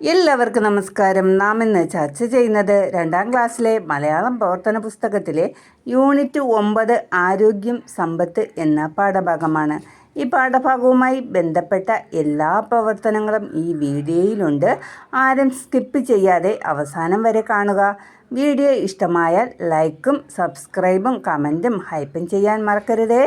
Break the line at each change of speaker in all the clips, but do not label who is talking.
എല്ലാവർക്കും നമസ്കാരം. നാം ഇന്ന് ചർച്ച ചെയ്യുന്നത് രണ്ടാം ക്ലാസ്സിലെ മലയാളം പ്രവർത്തന പുസ്തകത്തിലെ യൂണിറ്റ് ഒമ്പത് ആരോഗ്യം സമ്പത്ത് എന്ന പാഠഭാഗമാണ്. ഈ പാഠഭാഗവുമായി ബന്ധപ്പെട്ട എല്ലാ പ്രവർത്തനങ്ങളും ഈ വീഡിയോയിലുണ്ട്. ആരും സ്കിപ്പ് ചെയ്യാതെ അവസാനം വരെ കാണുക. വീഡിയോ ഇഷ്ടമായാൽ ലൈക്കും സബ്സ്ക്രൈബും കമന്റും ഹൈപ്പും ചെയ്യാൻ മറക്കരുതേ.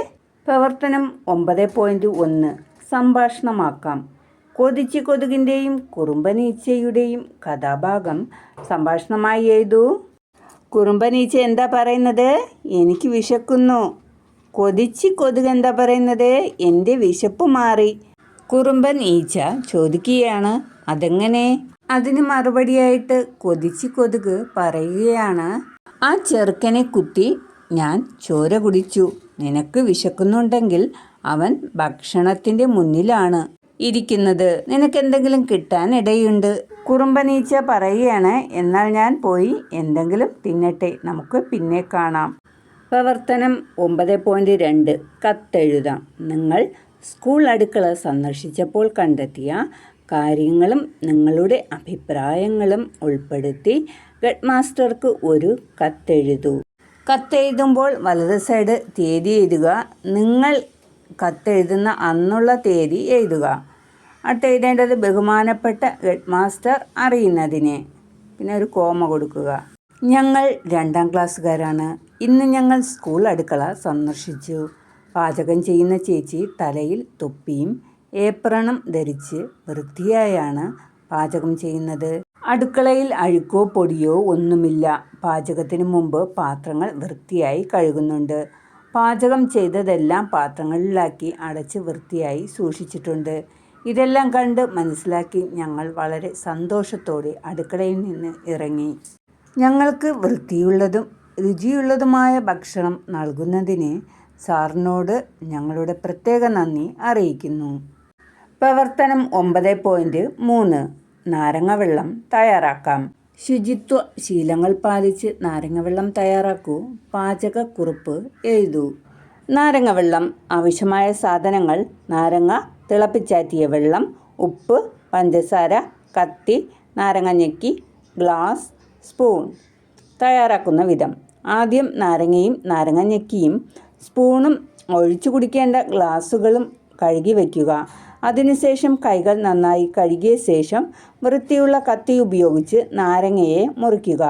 പ്രവർത്തനം ഒമ്പത് പോയിന്റ് ഒന്ന്. സംഭാഷണമാക്കാം. കൊതിച്ച് കൊതുകിന്റെയും കുറുമ്പനീച്ചയുടെയും കഥാഭാഗം സംഭാഷണമായി എഴുതൂ. കുറുമ്പനീച്ച എന്താ പറയുന്നത്? എനിക്ക് വിശക്കുന്നു. കൊതിച്ച് കൊതുക് എന്താ പറയുന്നത്? എന്റെ വിശപ്പ് മാറി. കുറുമ്പൻ ഈച്ച ചോദിക്കുകയാണ് അതെങ്ങനെ? അതിന് മറുപടിയായിട്ട് കൊതിച്ച് കൊതുക് പറയുകയാണ് ആ ചെറുക്കനെ കുത്തി ഞാൻ ചോര കുടിച്ചു. നിനക്ക് വിശക്കുന്നുണ്ടെങ്കിൽ അവൻ ഭക്ഷണത്തിന്റെ മുന്നിലാണ്. ഇരിക്കുന്നത്. കിട്ടാൻ ഇടയുണ്ട്. കുറുമ്പനീച്ച പറയുകയാണ്. എന്നാൽ ഞാൻ പോയി എന്തെങ്കിലും തിന്നട്ടെ. നമുക്ക് പിന്നെ കാണാം. പ്രവർത്തനം ഒമ്പത് പോയിന്റ് രണ്ട്. കത്തെഴുതാം. നിങ്ങൾ സ്കൂൾ അടുക്കള സന്ദർശിച്ചപ്പോൾ കണ്ടെത്തിയ കാര്യങ്ങളും നിങ്ങളുടെ അഭിപ്രായങ്ങളും ഉൾപ്പെടുത്തി ഹെഡ് മാസ്റ്റർക്ക് ഒരു കത്തെഴുതൂ. കത്തെഴുതുമ്പോൾ വലത് സൈഡ് തീയതി എഴുതുക. നിങ്ങൾ കത്തെഴുതുന്ന അന്നുള്ള തീയതി എഴുതുക. അടുത്തെഴുതേണ്ടത് ബഹുമാനപ്പെട്ട ഹെഡ് മാസ്റ്റർ അറിയുന്നതിന്. പിന്നെ ഒരു കോമ കൊടുക്കുക. ഞങ്ങൾ രണ്ടാം ക്ലാസ്സുകാരാണ്. ഇന്ന് ഞങ്ങൾ സ്കൂൾ അടുക്കള സന്ദർശിച്ചു. പാചകം ചെയ്യുന്ന ചേച്ചി തലയിൽ തൊപ്പിയും ഏപ്രണും ധരിച്ച് വൃത്തിയായാണ് പാചകം ചെയ്യുന്നത്. അടുക്കളയിൽ അഴുക്കോ പൊടിയോ ഒന്നുമില്ല. പാചകത്തിന് മുമ്പ് പാത്രങ്ങൾ വൃത്തിയായി കഴുകുന്നുണ്ട്. പാചകം ചെയ്തതെല്ലാം പാത്രങ്ങളിലാക്കി അടച്ച് വൃത്തിയായി സൂക്ഷിച്ചിട്ടുണ്ട്. ഇതെല്ലാം കണ്ട് മനസ്സിലാക്കി ഞങ്ങൾ വളരെ സന്തോഷത്തോടെ അടുക്കളയിൽ നിന്ന് ഇറങ്ങി. ഞങ്ങൾക്ക് വൃത്തിയുള്ളതും രുചിയുള്ളതുമായ ഭക്ഷണം നൽകുന്നതിന് സാറിനോട് ഞങ്ങളുടെ പ്രത്യേക നന്ദി അറിയിക്കുന്നു. പ്രവർത്തനം ഒമ്പത് പോയിന്റ് മൂന്ന്. നാരങ്ങ തയ്യാറാക്കാം. ശുചിത്വ ശീലങ്ങൾ പാലിച്ച് നാരങ്ങവെള്ളം തയ്യാറാക്കൂ. പാചകക്കുറിപ്പ് എഴുതൂ. നാരങ്ങവെള്ളം ആവശ്യമായ സാധനങ്ങൾ നാരങ്ങ തിളപ്പിച്ചാറ്റിയ വെള്ളം ഉപ്പ് പഞ്ചസാര കത്തി നാരങ്ങ ഞെക്കി ഗ്ലാസ് സ്പൂൺ. തയ്യാറാക്കുന്ന വിധം. ആദ്യം നാരങ്ങയും നാരങ്ങ ഞെക്കിയും സ്പൂണും ഒഴിച്ചു കുടിക്കേണ്ട ഗ്ലാസ്സുകളും കഴുകി വയ്ക്കുക. അതിനുശേഷം കൈകൾ നന്നായി കഴുകിയ ശേഷം വൃത്തിയുള്ള കത്തി ഉപയോഗിച്ച് നാരങ്ങയെ മുറിക്കുക.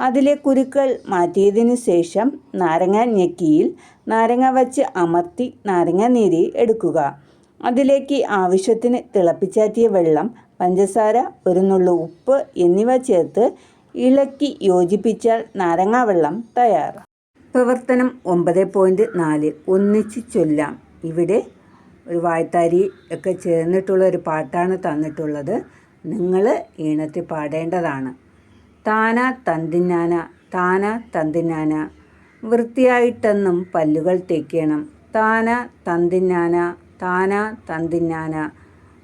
അതിലെ കുരുക്കൾ മാറ്റിയതിനു ശേഷം നാരങ്ങ ഞെക്കിയിൽ നാരങ്ങ വച്ച് അമർത്തി നാരങ്ങ നീര് എടുക്കുക. അതിലേക്ക് ആവശ്യത്തിന് തിളപ്പിച്ചാറ്റിയ വെള്ളം പഞ്ചസാര ഒരു നുള്ളു ഉപ്പ് എന്നിവ ചേർത്ത് ഇളക്കി യോജിപ്പിച്ചാൽ നാരങ്ങ വെള്ളം തയ്യാർ പ്രവർത്തനം ഒമ്പത് പോയിന്റ് നാല് ഒന്നിച്ച് ചൊല്ലാം. ഇവിടെ ഒരു വായ്ത്താരി ഒക്കെ ചേർന്നിട്ടുള്ള ഒരു പാട്ടാണ് തന്നിട്ടുള്ളത്. നിങ്ങൾ ഈണത്തിൽ പാടേണ്ടതാണ്. താന തന്തിന്നാന താന തന്തിന്നാന വൃത്തിയായിട്ടെന്നും പല്ലുകൾ തേക്കണം. താന തന്തിന്നാന താന തന്തിന്നാന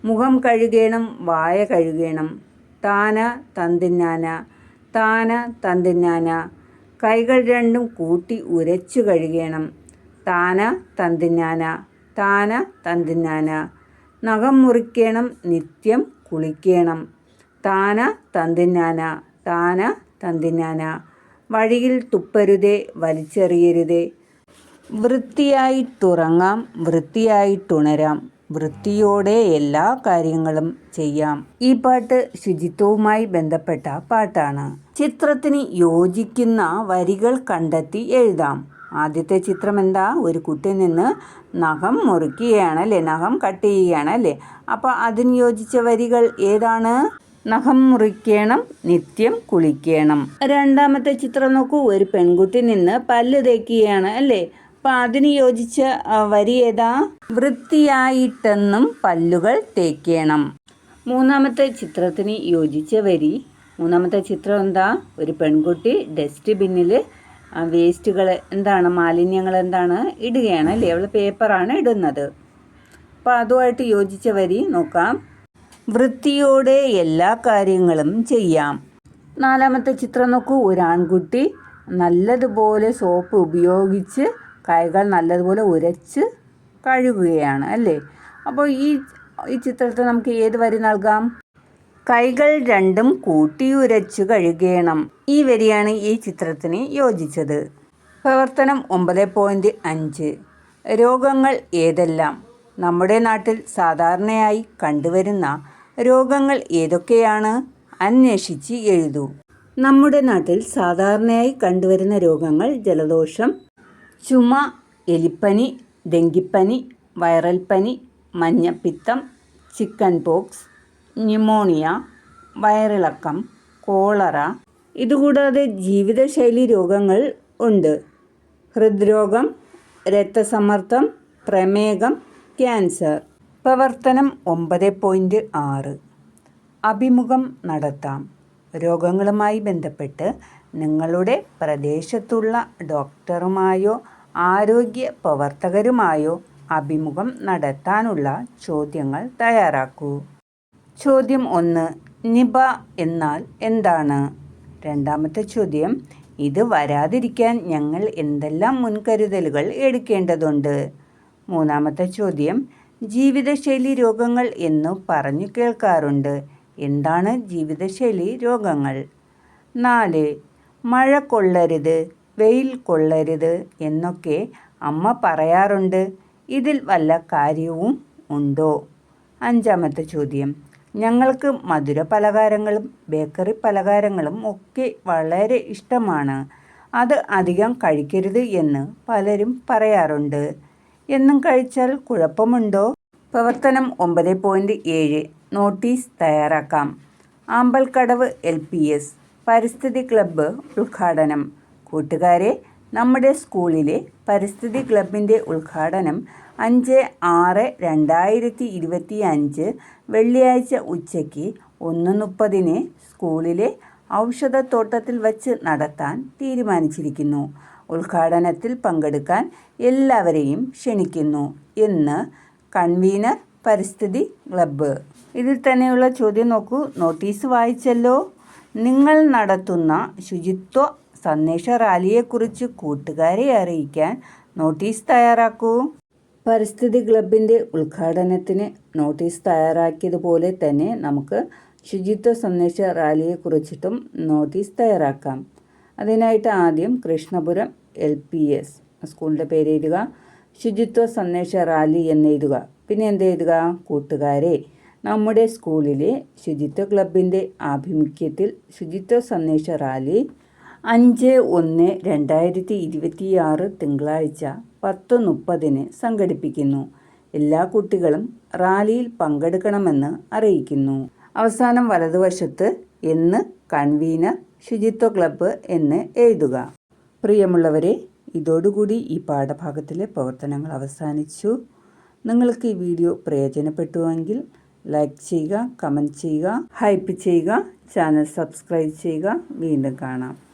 മുഖം കഴുകണം വായ കഴുകണം. താന തന്തിന്നാന താന തന്തിന്നാന കൈകൾ രണ്ടും കൂട്ടി ഉരച്ചു കഴുകണം. താന തന്തിന്നാന താന തന്തിന്നാന. നഖം മുറിക്കണം നിത്യം കുളിക്കണം. താന തന്തിന്നാന താന തന്തിന്നാന. വഴിയിൽ തുപ്പരുതേ വലിച്ചെറിയരുതേ. വൃത്തിയായിട്ടുറങ്ങാം വൃത്തിയായിട്ടുണരാം വൃത്തിയോടെ എല്ലാ കാര്യങ്ങളും ചെയ്യാം. ഈ പാട്ട് ശുചിത്വവുമായി ബന്ധപ്പെട്ട പാട്ടാണ്. ചിത്രത്തിന് യോജിക്കുന്ന വരികൾ കണ്ടെത്തി എഴുതാം. ആദ്യത്തെ ചിത്രം എന്താ ഒരു കുട്ടി നിന്ന് നഖം മുറിക്കുകയാണ് അല്ലേ നഖം കട്ട് ചെയ്യുകയാണ് അല്ലേ അപ്പോൾ അതിന് യോജിച്ച വരികൾ ഏതാണ്? നഖം മുറിക്കണം നിത്യം കുളിക്കണം. രണ്ടാമത്തെ ചിത്രം നോക്കൂ. ഒരു പെൺകുട്ടി നിന്ന് പല്ല് തേക്കുകയാണ് അല്ലേ? അപ്പം അതിന് യോജിച്ച വരി ഏതാ? വൃത്തിയായിട്ടെന്നും പല്ലുകൾ തേക്കണം. മൂന്നാമത്തെ ചിത്രത്തിന് യോജിച്ച വരി. മൂന്നാമത്തെ ചിത്രം എന്താ? ഒരു പെൺകുട്ടി ഡസ്റ്റ് ബിന്നിൽ വേസ്റ്റുകൾ എന്താണ് മാലിന്യങ്ങൾ എന്താണ് ഇടുകയാണ് അല്ലേ? അവൾ പേപ്പറാണ് ഇടുന്നത്. അപ്പോൾ അതുമായിട്ട് യോജിച്ച വരി നോക്കാം. വൃത്തിയോടെ എല്ലാ കാര്യങ്ങളും ചെയ്യാം. നാലാമത്തെ ചിത്രം നോക്കൂ. ഒരു ആൺകുട്ടി നല്ലതുപോലെ സോപ്പ് ഉപയോഗിച്ച് കൈകൾ നല്ലതുപോലെ ഉരച്ച് കഴുകുകയാണ് അല്ലേ? അപ്പോൾ ഈ ഈ ചിത്രത്തിൽ നമുക്ക് ഏത് വരി നൽകാം? കൈകൾ രണ്ടും കൂട്ടിയുരച്ചു കഴുകേണം. ഈ വരിയാണ് ഈ ചിത്രത്തിന് യോജിച്ചത്. പ്രവർത്തനം ഒമ്പത് പോയിന്റ് അഞ്ച്. രോഗങ്ങൾ ഏതെല്ലാം? നമ്മുടെ നാട്ടിൽ സാധാരണയായി കണ്ടുവരുന്ന രോഗങ്ങൾ ഏതൊക്കെയാണ്? അന്വേഷിച്ച് എഴുതൂ. നമ്മുടെ നാട്ടിൽ സാധാരണയായി കണ്ടുവരുന്ന രോഗങ്ങൾ ജലദോഷം ചുമ എലിപ്പനി ഡെങ്കിപ്പനി വൈറൽ പനി മഞ്ഞപ്പിത്തം ചിക്കൻ പോക്സ് ന്യൂമോണിയ വയറിളക്കം കോളറ ഇതുകൂടാതെ ജീവിതശൈലി രോഗങ്ങൾ ഉണ്ട്. ഹൃദ്രോഗം രക്തസമ്മർദ്ദം പ്രമേഹം ക്യാൻസർ. പ്രവർത്തനം ഒമ്പത് പോയിന്റ് ആറ്. അഭിമുഖം നടത്താം. രോഗങ്ങളുമായി ബന്ധപ്പെട്ട് നിങ്ങളുടെ പ്രദേശത്തുള്ള ഡോക്ടറുമായോ ആരോഗ്യ പ്രവർത്തകരുമായോ അഭിമുഖം നടത്താനുള്ള ചോദ്യങ്ങൾ തയ്യാറാക്കൂ. ചോദ്യം ഒന്ന് നിബ എന്നാൽ എന്താണ്? രണ്ടാമത്തെ ചോദ്യം ഇത് വരാതിരിക്കാൻ ഞങ്ങൾ എന്തെല്ലാം മുൻകരുതലുകൾ എടുക്കേണ്ടതുണ്ട്? മൂന്നാമത്തെ ചോദ്യം ജീവിതശൈലി രോഗങ്ങൾ എന്ന് പറഞ്ഞു കേൾക്കാറുണ്ട്. എന്താണ് ജീവിതശൈലി രോഗങ്ങൾ? നാല് മഴ കൊള്ളരുത് വെയിൽ കൊള്ളരുത് എന്നൊക്കെ അമ്മ പറയാറുണ്ട്. ഇതിൽ വല്ല കാര്യവും ഉണ്ടോ? അഞ്ചാമത്തെ ചോദ്യം ഞങ്ങൾക്ക് മധുര പലഹാരങ്ങളും ബേക്കറി പലഹാരങ്ങളും ഒക്കെ വളരെ ഇഷ്ടമാണ്. അത് അധികം കഴിക്കരുത് എന്ന് പലരും പറയാറുണ്ട്. എന്നും കഴിച്ചാൽ കുഴപ്പമുണ്ടോ? പ്രവർത്തനം ഒമ്പത് പോയിന്റ് ഏഴ് നോട്ടീസ് തയ്യാറാക്കാം. ആമ്പൽക്കടവ് എൽ പി എസ് പരിസ്ഥിതി ക്ലബ്ബ് ഉദ്ഘാടനം. കൂട്ടുകാരെ നമ്മുടെ സ്കൂളിലെ പരിസ്ഥിതി ക്ലബിന്റെ ഉദ്ഘാടനം അഞ്ച് ആറ് രണ്ടായിരത്തി ഇരുപത്തി അഞ്ച് വെള്ളിയാഴ്ച ഉച്ചയ്ക്ക് ഒന്ന് മുപ്പതിന് സ്കൂളിലെ ഔഷധത്തോട്ടത്തിൽ വച്ച് നടത്താൻ തീരുമാനിച്ചിരിക്കുന്നു. ഉദ്ഘാടനത്തിൽ പങ്കെടുക്കാൻ എല്ലാവരെയും ക്ഷണിക്കുന്നു. എന്ന് കൺവീനർ പരിസ്ഥിതി ക്ലബ്ബ്. ഇതിൽ തന്നെയുള്ള ചോദ്യം നോക്കൂ. നോട്ടീസ് വായിച്ചല്ലോ. നിങ്ങൾ നടത്തുന്ന ശുചിത്വ സന്ദേശ റാലിയെക്കുറിച്ച് കൂട്ടുകാരെ അറിയിക്കാൻ നോട്ടീസ് തയ്യാറാക്കൂ. പരിസ്ഥിതി ക്ലബിന്റെ ഉദ്ഘാടനത്തിന് നോട്ടീസ് തയ്യാറാക്കിയതുപോലെ തന്നെ നമുക്ക് ശുചിത്വ സന്ദേശ റാലിയെക്കുറിച്ചിട്ടും നോട്ടീസ് തയ്യാറാക്കാം. അതിനായിട്ട് ആദ്യം കൃഷ്ണപുരം എൽ പി എസ് സ്കൂളിന്റെ പേര് എഴുതുക. ശുചിത്വ സന്ദേശ റാലി എന്ന് എഴുതുക. പിന്നെ എന്ത് എഴുതുക? കൂട്ടുകാരെ. നമ്മുടെ സ്കൂളിലെ ശുചിത്വ ക്ലബിന്റെ ആഭിമുഖ്യത്തിൽ ശുചിത്വ സന്ദേശ റാലി അഞ്ച് ഒന്ന് രണ്ടായിരത്തി ഇരുപത്തിയാറ് തിങ്കളാഴ്ച പത്ത് മുപ്പതിന് സംഘടിപ്പിക്കുന്നു. എല്ലാ കുട്ടികളും റാലിയിൽ പങ്കെടുക്കണമെന്ന് അറിയിക്കുന്നു. അവസാനം വലതുവശത്ത് എന്ന് കൺവീനർ ശുചിത്വ ക്ലബ്ബ് എന്ന് എഴുതുക. പ്രിയമുള്ളവരെ ഇതോടുകൂടി ഈ പാഠഭാഗത്തിലെ പ്രവർത്തനങ്ങൾ അവസാനിച്ചു. നിങ്ങൾക്ക് ഈ വീഡിയോ പ്രയോജനപ്പെട്ടുവെങ്കിൽ ലൈക്ക് ചെയ്യുക കമന്റ് ചെയ്യുക ഹൈപ്പ് ചെയ്യുക ചാനൽ സബ്സ്ക്രൈബ് ചെയ്യുക. വീണ്ടും കാണാം.